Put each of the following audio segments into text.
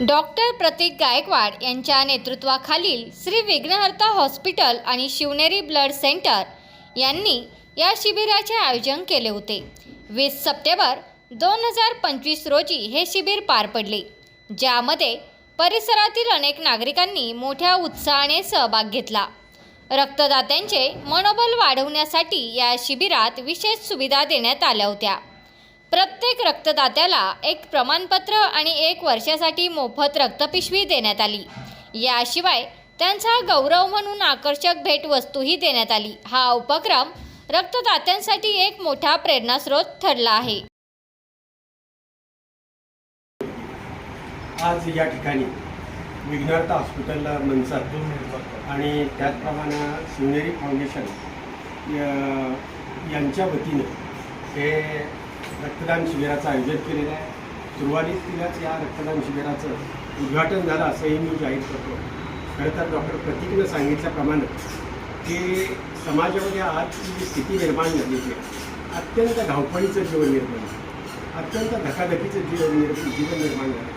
Doctor Pratik Gaikwad यांच्या नेतृत्वाखालील श्री विघ्नहर्ता हॉस्पिटल आणि शिवनेरी ब्लड सेंटर यांनी या शिबिराचे आयोजन केले होते. वीस सप्टेंबर दोन हजार पंचवीस रोजी हे शिबिर पार पडले ज्यामध्ये परिसरातील अनेक नागरिकांनी मोठ्या उत्साहाने सहभाग घेतला. रक्तदात्यांचे मनोबल वाढवण्यासाठी या शिबिरात विशेष सुविधा देण्यात आल्या होत्या. प्रत्येक रक्तदात्याला एक प्रमाणपत्र आणि एक वर्षासाठी मोफत रक्तपिशवी देण्यात आली. याशिवाय त्यांचा गौरव म्हणून आकर्षक भेटवस्तूही देण्यात आली. हा उपक्रम रक्तदात्यांसाठी एक मोठा प्रेरणास्रोत ठरला आहे. आज या ठिकाणी विघ्नार्थ हॉस्पिटलला मनसर आणि त्याचप्रमाणे शिवनेरी फाउंडेशन यांच्या वतीनं हे रक्तदान शिबिराचं आयोजन केलेलं आहे. सुरुवातीलाच या रक्तदान शिबिराचं उद्घाटन झालं असंही मी जाहीर करतो. खरं तर डॉक्टर प्रतीकनं सांगितल्याप्रमाणे की समाजामध्ये आजची जी स्थिती निर्माण झालेली आहे अत्यंत धावपळीचं जीवन निर्माण झालं. अत्यंत धकाधकीचं जीवन निर् जीवन निर्माण झालं.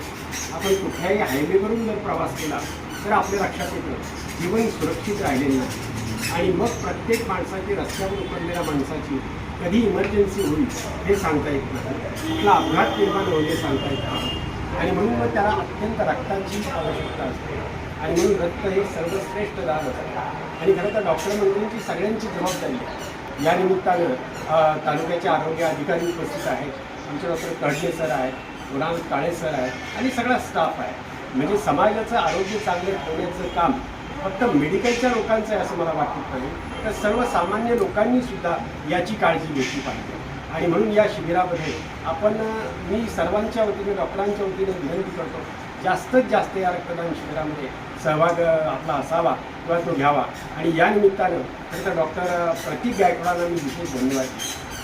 आपण कुठल्याही हायवेवरून जर प्रवास केला तर आपल्या लक्षात येतं जीवन सुरक्षित राहिलेलं नाही. आणि मग प्रत्येक माणसाची रस्त्यावर उतरलेल्या माणसाची कधी इमर्जन्सी होईल हे सांगता येत नाही. आपला अपघात निर्माण होईल हे सांगता येत नाही. आणि म्हणून मग त्याला अत्यंत रक्ताची आवश्यकता असते. आणि म्हणून रक्त हे सर्वश्रेष्ठ दान असतं. आणि खरं तर डॉक्टर मंडळींची सगळ्यांची जबाबदारी आहे. या निमित्तानं तालुक्याचे आरोग्य अधिकारी उपस्थित आहेत. आमचे डॉक्टर कडले सर आहेत गुणांत काळे सर आहेत आणि सगळा स्टाफ आहे. म्हणजे समाजाचं आरोग्य चांगलं ठेवण्याचं काम फक्त मेडिकलच्या लोकांचं आहे असं मला वाटत नाही. तर सर्वसामान्य लोकांनी सुद्धा याची काळजी घेतली पाहिजे. आणि म्हणून या शिबिरामध्ये आपण मी सर्वांच्या वतीने डॉक्टरांच्या वतीने विनंती करतो जास्तीत जास्त या रक्तदान शिबिरामध्ये सहभाग आपला असावा किंवा तो घ्यावा. आणि या निमित्तानं खरं तर डॉक्टर प्रतीक गायकवाडांना मी विशेष धन्यवाद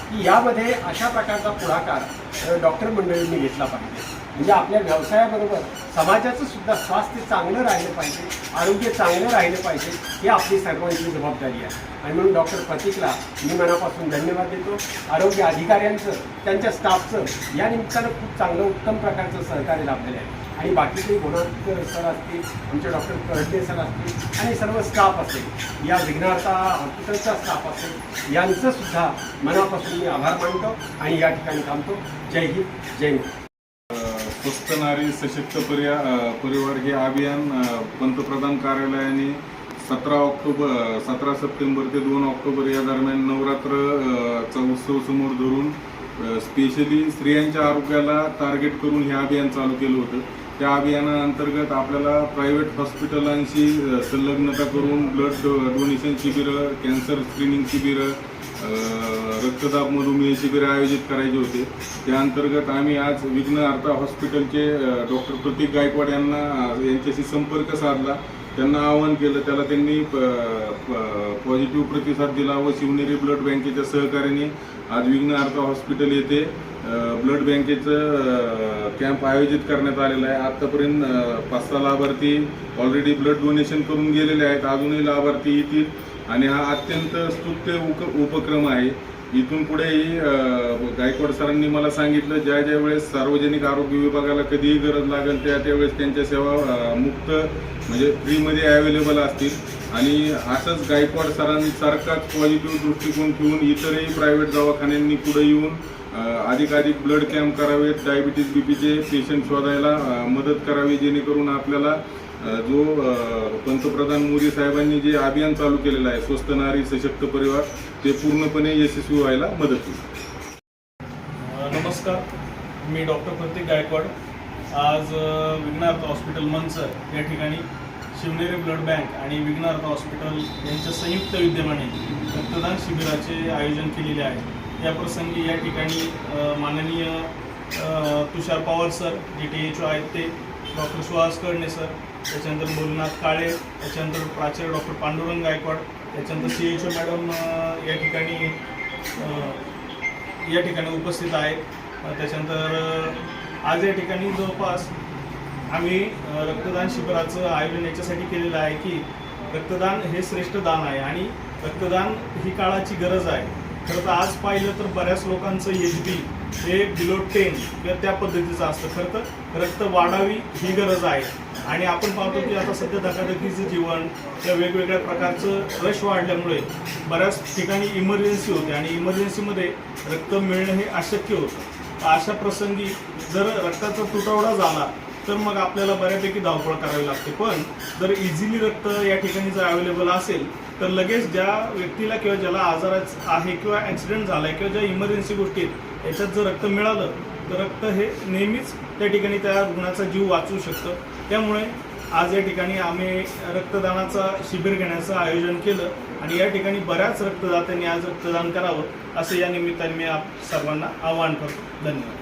की यामध्ये अशा प्रकारचा पुढाकार डॉक्टर मंडळींनी घेतला पाहिजे. म्हणजे आपल्या व्यवसायाबरोबर समाजाचं सुद्धा स्वास्थ्य चांगलं राहिलं पाहिजे आरोग्य चांगलं राहिलं पाहिजे ही आपली सर्वांची जबाबदारी आहे. आणि म्हणून डॉक्टर प्रतीकला मी मनापासून धन्यवाद देतो. आरोग्य अधिकाऱ्यांचं त्यांच्या स्टाफचं या निमित्तानं खूप चांगलं उत्तम प्रकारचं सहकार्य लाभलेलं आहे. आणि बाकीचे गुणांकर सर असतील आमचे डॉक्टर करडे सर असतील आणि सर्व स्टाफ असेल या विघ्नार्था हॉस्पिटलचा स्टाफ असेल यांचं सुद्धा मनापासून मी आभार मानतो आणि या ठिकाणी थांबतो. जय हिंद जय महाराज स्वस्त नारी सशक्त पर्या परिवार हे अभियान पंतप्रधान कार्यालयाने सतरा ऑक्टोबर सतरा सप्टेंबर ते दोन ऑक्टोबर या दरम्यान नवरात्र चा उत्सव समोर धरून स्पेशली स्त्रियांच्या आरोग्याला टार्गेट करून हे अभियान चालू केलं होतं. त्या अभियानाअंतर्गत आपल्याला प्रायव्हेट हॉस्पिटलांशी संलग्नता करून ब्लड डोनेशन शिबिरं कॅन्सर स्क्रीनिंग शिबिरं रक्तदाब मधुमेह शिबिरं आयोजित करायचे होते. त्या अंतर्गत आम्ही आज विघ्न अर्था हॉस्पिटलचे डॉक्टर प्रतीक गायकवाड यांना यांच्याशी संपर्क साधला. त्यांना आवाहन केलं त्याला त्यांनी पॉझिटिव्ह प्रतिसाद दिला व शिवनेरी ब्लड बँकेच्या सहकार्याने आज विघ्न हॉस्पिटल येथे ब्लड बँकेचं कॅम्प आयोजित करण्यात आलेलं आहे. आत्तापर्यंत पाच सहा लाभार्थी ऑलरेडी ब्लड डोनेशन करून गेलेले आहेत. अजूनही लाभार्थी येतील. आणि हा अत्यंत स्तुत्य उप उपक्रम आहे. इथून पुढेही गायकवाड सरांनी मला सांगितलं ज्या ज्या वेळेस सार्वजनिक आरोग्य विभागाला कधीही गरज लागेल त्या त्यावेळेस त्यांच्या सेवा मुक्त म्हणजे फ्रीमध्ये अवेलेबल असतील. आणि असंच गायकवाड सरांसारखाच पॉझिटिव्ह दृष्टिकोन ठेवून इतरही प्रायव्हेट दवाखान्यांनी पुढे येऊन अधिकाधिक ब्लड कॅम्प करावेत डायबिटीज बीपीचे पेशंट शोधायला मदत करावी जेणेकरून आपल्याला जो पंतप्रधान मोदी साहेबांनी जे अभियान चालू केलेलं आहे स्वस्त नारी सशक्त परिवार ते पूर्णपणे यशस्वी व्हायला मदत होईल. नमस्कार. मी डॉक्टर प्रतीक गायकवाड. आज विघ्नार्थ हॉस्पिटल मनसर या ठिकाणी शिवनेरी ब्लड बँक आणि विघ्नार्थ हॉस्पिटल यांच्या संयुक्त विद्यमाने रक्तदान शिबिराचे आयोजन केलेले आहे. या प्रसंगी या ठिकाणी माननीय तुषार पवार सर जे टी एच ओ आहेत ते डॉक्टर सुहास कर्णे सर. त्याच्यानंतर भोलनाथ काळे त्याच्यानंतर प्राचार्य डॉक्टर पांडुरंग गायकवाड त्याच्यानंतर सी एच ओ मॅडम या ठिकाणी या ठिकाणी उपस्थित आहेत. त्याच्यानंतर आज या ठिकाणी जवळपास आम्ही रक्तदान शिबिराचं आयोजन याच्यासाठी केलेलं आहे की रक्तदान हे श्रेष्ठ दान आहे आणि रक्तदान ही काळाची गरज आहे. खरं तर आज पाहिलं तर बऱ्याच लोकांचं एच बी हे बिलो टेन किंवा त्या पद्धतीचं असतं. खरं तर रक्त वाढावी ही गरज आहे. आणि आपण पाहतो की आता सध्या धकाधकीचं जीवन किंवा वेगवेगळ्या प्रकारचं रश वाढल्यामुळे बऱ्याच ठिकाणी इमर्जन्सी होते आणि इमर्जन्सीमध्ये रक्त मिळणं हे अशक्य होतं. अशा प्रसंगी जर रक्ताचा तुटवडा झाला तर मग आपल्याला बऱ्यापैकी धावपळ करावी लागते. पण जर इझिली रक्त या ठिकाणी जर अवेलेबल असेल तर लगेच ज्या व्यक्तीला किंवा ज्याला आजार आहे किंवा ॲक्सिडेंट झाला आहे किंवा ज्या इमर्जन्सी गोष्टी आहेत याच्यात जर रक्त मिळालं तर रक्त हे नेहमीच त्या ठिकाणी त्या रुग्णाचा जीव वाचवू शकतं. त्यामुळे आज या ठिकाणी आम्ही रक्तदानाचा शिबिर घेण्याचं आयोजन केलं आणि या ठिकाणी बऱ्याच रक्तदात्यांनी आज रक्तदान करावं असं या निमित्ताने मी आप सर्वांना आवाहन करतो. धन्यवाद.